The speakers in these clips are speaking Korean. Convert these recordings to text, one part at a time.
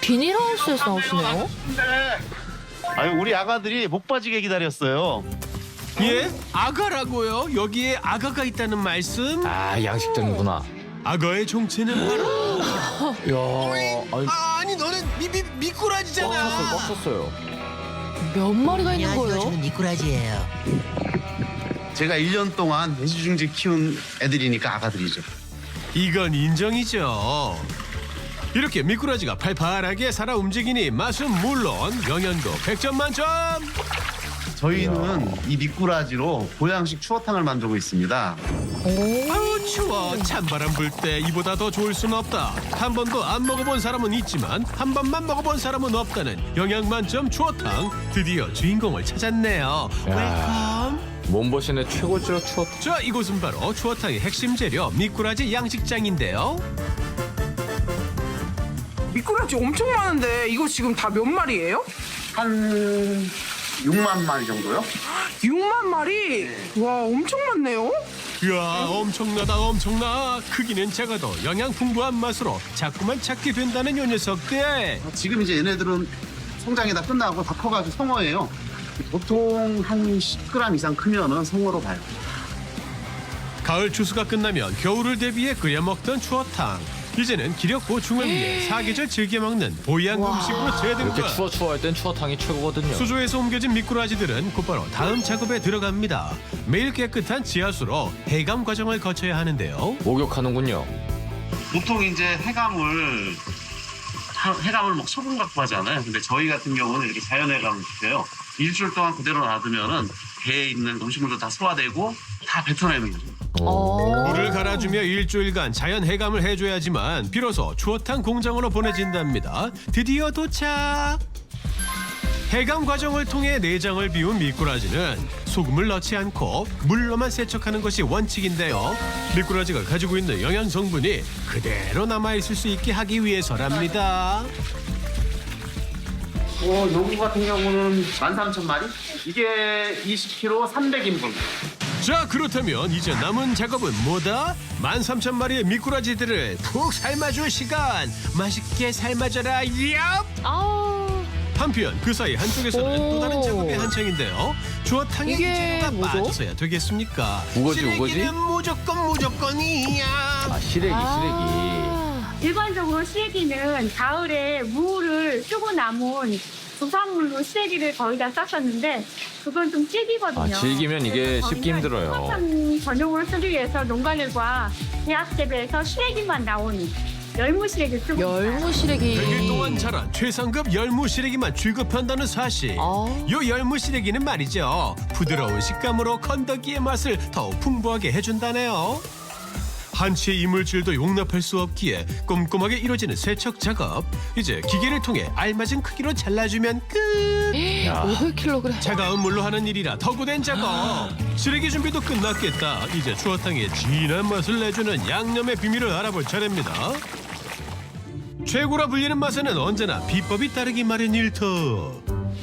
비닐하우스에서 나오시네요. 아유 우리 아가들이 목 빠지게 기다렸어요. 예? 아가라고요? 여기에 아가가 있다는 말씀? 아 양식장이구나. 아가의 정체는 바로 야, 아니 아, 아니 너는 미, 미, 꽉 미꾸라지잖아 찼어요. 몇 마리가 있는 안녕하세요. 거예요? 저는 미꾸라지예요. 제가 1년 동안 돼지중지 키운 애들이니까 아가들이죠. 이건 인정이죠 이렇게 미꾸라지가 팔팔하게 살아 움직이니 맛은 물론 영양도 100점 만점. 저희는 이 미꾸라지로 보양식 추어탕을 만들고 있습니다. 아우 추워. 찬바람 불 때 이보다 더 좋을 순 없다. 한 번도 안 먹어본 사람은 있지만 한 번만 먹어본 사람은 없다는 영양 만점 추어탕 드디어 주인공을 찾았네요. 웰컴. 몸보신의 최고죠 추어. 자 이곳은 바로 추어탕의 핵심 재료 미꾸라지 양식장인데요 미꾸라지 엄청 많은데 이거 지금 다 몇 마리예요? 한 6만 마리 정도요? 6만 마리? 와 엄청 많네요. 이야 엄청나다 엄청나 크기는 작아도 영양 풍부한 맛으로 자꾸만 찾게 된다는 요 녀석들 지금 이제 얘네들은 성장이 다 끝나고 다 커가지고 성어예요. 보통 한 10g 이상 크면은 성어로 봐요. 가을 추수가 끝나면 겨울을 대비해 끓여 먹던 추어탕 이제는 기력 보충을 위해 사계절 즐겨 먹는 보양 음식으로 이렇게 재등극 추워 추워할 땐 추어탕이 최고거든요. 수조에서 옮겨진 미꾸라지들은 곧바로 다음 작업에 들어갑니다 매일 깨끗한 지하수로 해감 과정을 거쳐야 하는데요 목욕하는군요. 보통 이제 해감을 하- 해감을 뭐 소금 갖고 하잖아요. 근데 저희 같은 경우는 이렇게 자연 해감을 시켜요. 일주일 동안 그대로 놔두면은 배에 있는 음식물도 다 소화되고 다 뱉어내는 거죠. 어. 물을 갈아주며 일주일간 자연 해감을 해줘야지만 비로소 추어탕 공장으로 보내진답니다. 드디어 도착. 해감 과정을 통해 내장을 비운 미꾸라지는 소금을 넣지 않고 물로만 세척하는 것이 원칙인데요. 미꾸라지가 가지고 있는 영양 성분이 그대로 남아 있을 수 있게 하기 위해서랍니다. 어, 요구 같은 경우는 13,000마리? 이게 20kg 300인분. 자 그렇다면 이제 남은 작업은 뭐다? 13,000마리의 미꾸라지들을 푹 삶아줄 시간 맛있게 삶아줘라 얍! 아, 한편 그 사이 한쪽에서는 오. 또 다른 작업이 한창인데요. 주어탕에 이게 뭐죠? 빠져서야 되겠습니까? 우거지, 시래기는 우거지? 무조건 무조건이야. 아 시래기 시래기. 아. 일반적으로 시래기는 가을에 무를 쓰고 남은 부산물로 시래기를 거의 다 쌌었는데 그건 좀 질기거든요. 아, 질기면 이게 그래서 씹기 저희는 힘들어요. 수확산 전용으로 쓰기 위해서 농가들과 대학재배에서 시래기만 나오는 열무 시래기를 쓰고 열무 시래기. 100일 동안 자란 최상급 열무 시래기만 취급한다는 사실. 아. 요 열무 시래기는 말이죠. 부드러운 식감으로 건더기의 맛을 더욱 풍부하게 해준다네요. 한치의 이물질도 용납할 수 없기에 꼼꼼하게 이루어지는 세척 작업. 이제 기계를 통해 알맞은 크기로 잘라주면 끝. 500kg. 차가운 물로 하는 일이라 더구된 작업. 쓰레기 준비도 끝났겠다. 이제 추어탕의 진한 맛을 내주는 양념의 비밀을 알아볼 차례입니다. 최고라 불리는 맛에는 언제나 비법이 따르기 마련 일터.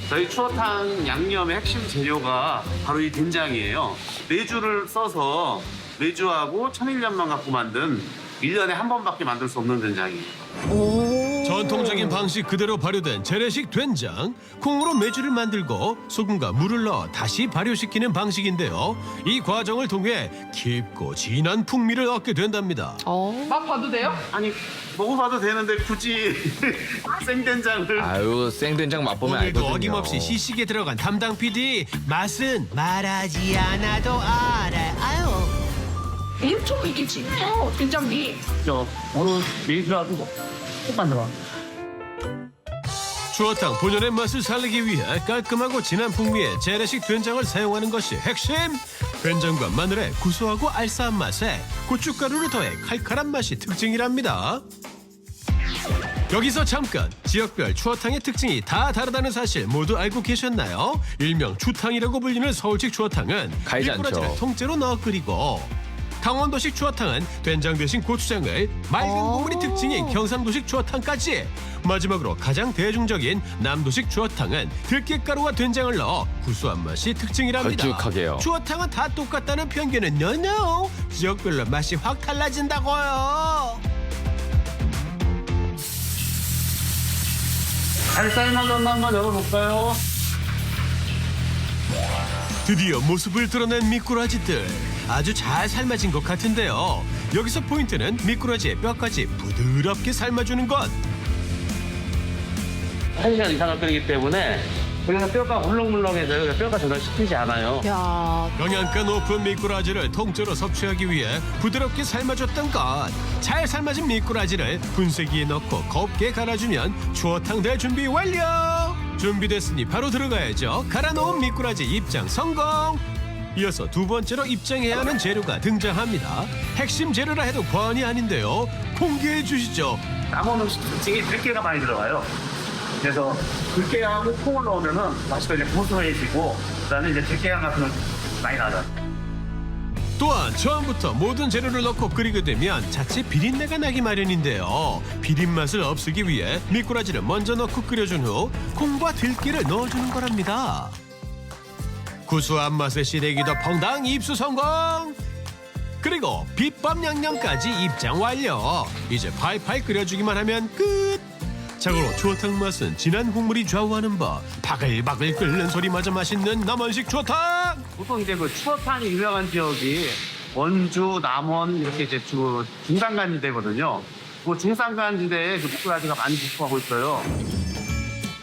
저희 추어탕 양념의 핵심 재료가 바로 이 된장이에요. 메주를 써서 메주하고 천일염만 갖고 만든 1년에 한 번밖에 만들 수 없는 된장이에요. 오. 전통적인 방식 그대로 발효된 재래식 된장, 콩으로 메주를 만들고 소금과 물을 넣어 다시 발효시키는 방식인데요. 이 과정을 통해 깊고 진한 풍미를 얻게 된답니다. 어. 맛 봐도 돼요? 아니 먹어봐도 되는데 굳이 생된장을 아유 생된장 맛보면 오늘도 알거든요. 어김없이 시식에 들어간 담당 PD 맛은 말하지 않아도 알아요. 엄청 이기지. 어, 된장비. 추어탕 본연의 맛을 살리기 위해 깔끔하고 진한 풍미의 재래식 된장을 사용하는 것이 핵심. 된장과 마늘의 구수하고 알싸한 맛에 고춧가루를 더해 칼칼한 맛이 특징이랍니다. 여기서 잠깐 지역별 추어탕의 특징이 다 다르다는 사실 모두 알고 계셨나요? 일명 추탕이라고 불리는 서울식 추어탕은 미꾸라지를 않죠. 통째로 넣어 끓이고 강원도식 추어탕은 된장 대신 고추장을 맑은 오. 국물이 특징인 경상도식 추어탕까지 마지막으로 가장 대중적인 남도식 추어탕은 들깨가루와 된장을 넣어 구수한 맛이 특징이랍니다. 걸쭉하게요. 추어탕은 다 똑같다는 편견은 노노 지역별로 맛이 확 달라진다고요. 잘 삶아졌나 한번 열어볼까요? 드디어 모습을 드러낸 미꾸라지들 아주 잘 삶아진 것 같은데요 여기서 포인트는 미꾸라지의 뼈까지 부드럽게 삶아주는 것 1시간 이상을 끓이기 때문에 그래서 뼈가 물렁물렁해져요. 뼈가 전혀 씹히지 않아요. 야, 영양가 높은 미꾸라지를 통째로 섭취하기 위해 부드럽게 삶아줬던 것. 잘 삶아진 미꾸라지를 분쇄기에 넣고 곱게 갈아주면 추어탕 될 준비 완료. 준비됐으니 바로 들어가야죠. 갈아놓은 미꾸라지 입장 성공. 이어서 두 번째로 입장해야 하는 재료가 등장합니다. 핵심 재료라 해도 과언이 아닌데요. 공개해 주시죠. 남은 음식 특징이 들깨가 많이 들어가요. 그래서 들깨하고 콩을 넣으면은 맛이 더 이제 고소해지고 그다음에 이제 들깨향 같은 건 많이 나죠. 또한 처음부터 모든 재료를 넣고 끓이게 되면 자칫 비린내가 나기 마련인데요. 비린 맛을 없애기 위해 미꾸라지를 먼저 넣고 끓여준 후 콩과 들깨를 넣어주는 거랍니다. 구수한 맛의 시래기도 펑당 입수 성공! 그리고 비법 양념까지 입장 완료. 이제 팔팔 끓여주기만 하면 끝. 참고로 추어탕 맛은 진한 국물이 좌우하는 법. 바글바글 끓는 소리마저 맛있는 남원식 추어탕. 보통 이제 그 추어탕이 유명한 지역이 원주, 남원 이렇게 이제 주 중산간지대거든요. 그 중산간지대에 그 미꾸라지가 많이 부수하고 있어요.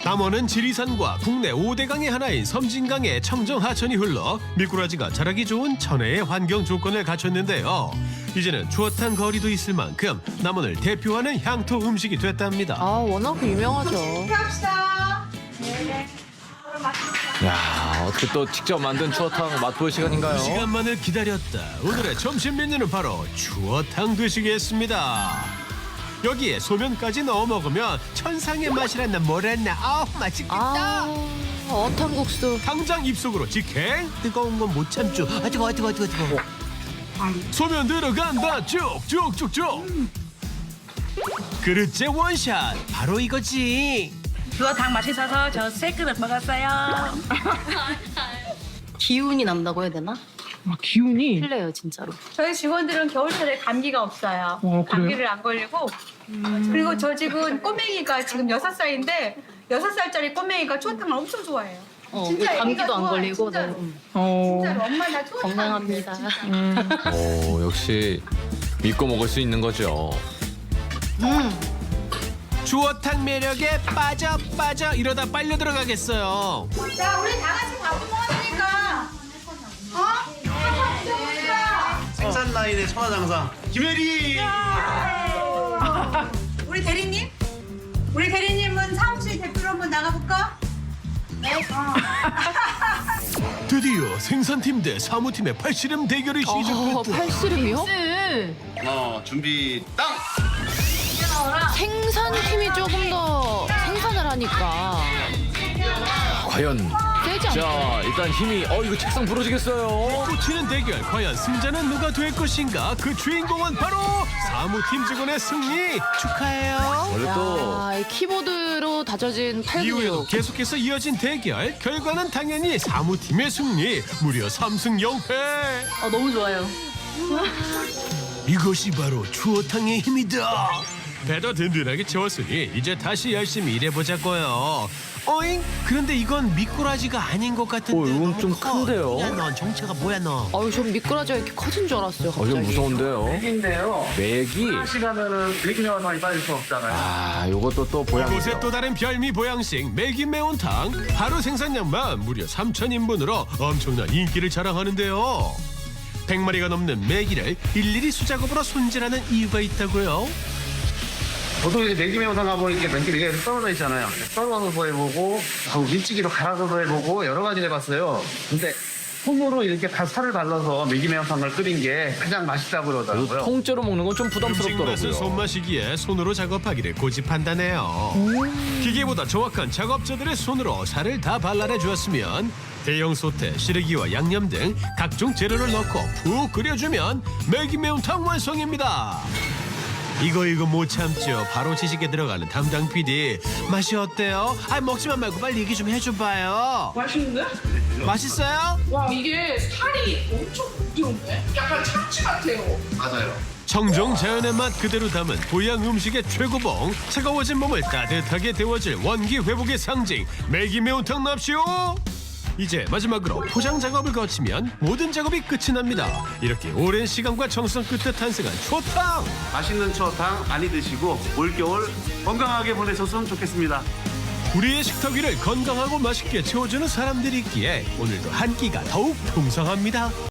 남원은 지리산과 국내 5대 강의 하나인 섬진강의 청정 하천이 흘러 미꾸라지가 자라기 좋은 천혜의 환경 조건을 갖췄는데요. 이제는 추어탕 거리도 있을 만큼 남원을 대표하는 향토 음식이 됐답니다. 아 워낙 유명하죠. 야 어떻게 또 직접 만든 추어탕 맛볼 시간인가요? 두 시간만을 기다렸다. 오늘의 점심 메뉴는 바로 추어탕 드시겠습니다. 여기에 소면까지 넣어 먹으면 천상의 맛이란다 뭐랬나 아우 맛있겠다. 아, 어탕국수. 당장 입속으로 직행 뜨거운 건 못 참죠. 아 뜨거 워 뜨거 뜨거 뜨거. 소면 들어간다 쭉쭉쭉쭉. 그릇째 원샷 바로 이거지. 추어탕 맛있어서 저 세 그릇 먹었어요. 기운이 난다고 해야 되나? 아, 기운이. 틀려요 진짜로. 저희 직원들은 겨울철에 감기가 없어요. 어, 그래요? 감기를 안 걸리고. 그리고 저 집은 꼬맹이가 지금 여섯 살인데 여섯 살짜리 꼬맹이가 추어탕을 엄청 좋아해요. 어, 진짜 감기도 애기가 안 걸리고 진짜로. 네, 음. 어. 진짜로 엄마 나 추어탕 건강합니다. 오 역시 믿고 먹을 수 있는 거죠. 추어탕 매력에 빠져 빠져 이러다 빨려 들어가겠어요. 자, 우리 다 같이 밥 먹었 생산 라인의 천하장사 김혜리. 우리 대리님? 우리 대리님은 사무실 대표로 한번 나가볼까? 드디어 생산팀 대 사무팀의 팔씨름 대결이 어, 시작됐다. 팔씨름이요? 어 준비 땅. 생산팀이 조금 더 생산을 하니까 과연 않나? 자 일단 힘이 어 이거 책상 부러지겠어요. 꽂히는 대결 과연 승자는 누가 될 것인가? 그 주인공은 바로 사무팀 직원의 승리 축하해요. 원래 또 야, 이 키보드로 다져진 이후에도 팔근육. 계속해서 이어진 대결 결과는 당연히 사무팀의 승리 무려 3승 0패 아, 너무 좋아요. 이것이 바로 추어탕의 힘이다 배도 든든하게 채웠으니 이제 다시 열심히 일해보자고요 어잉? 그런데 이건 미꾸라지가 아닌 것 같은데 어, 이건 너무 좀 커. 큰데요? 뭐야 넌 정체가 뭐야 너 어우, 전 미꾸라지가 이렇게 커진 줄 알았어요. 어 갑자기. 좀 무서운데요. 맥인데요. 맥이 시간에는 맥이면서 빠질 수 없잖아요. 아 요것도 또 이곳의 보양이죠. 또 다른 별미 보양식 매기 매운탕 하루 생산량만 무려 3,000인분으로 엄청난 인기를 자랑하는데요 100마리가 넘는 매기를 일일이 수작업으로 손질하는 이유가 있다고요 보통 이제 매기 매운탕 가보니까 맨기 이렇게 썰어져 있잖아요. 썰어서도 해보고, 하고 밀치기로 갈아서도 해보고 여러 가지 해봤어요. 근데 손으로 이렇게 다 살을 발라서 매기 매운탕을 끓인 게 가장 맛있다고 그러더라고요. 통째로 먹는 건 좀 음식 맛은 부담스럽더라고요. 손맛이기에 손으로 작업하기를 고집한다네요 기계보다 정확한 작업자들의 손으로 살을 다 발라내 주었으면 대형 소태, 시래기와 양념 등 각종 재료를 넣고 푹 끓여주면 매기 매운탕 완성입니다 이거 이거 못 참죠. 바로 지식에 들어가는 담당 PD. 맛이 어때요? 아 먹지만 말고 빨리 얘기 좀 해줘봐요. 맛있는데? 맛있어요? 와, 이게 살이 엄청 부드럽네. 약간 참치 같아요. 맞아요. 청정 자연의 맛 그대로 담은 고향 음식의 최고봉 차가워진 몸을 따뜻하게 데워줄 원기 회복의 상징 매기 매운탕 납시오 이제 마지막으로 포장 작업을 거치면 모든 작업이 끝이 납니다. 이렇게 오랜 시간과 정성 끝에 탄생한 초탕! 맛있는 추어탕 많이 드시고 올겨울 건강하게 보내셨으면 좋겠습니다. 우리의 식탁 위를 건강하고 맛있게 채워주는 사람들이 있기에 오늘도 한 끼가 더욱 풍성합니다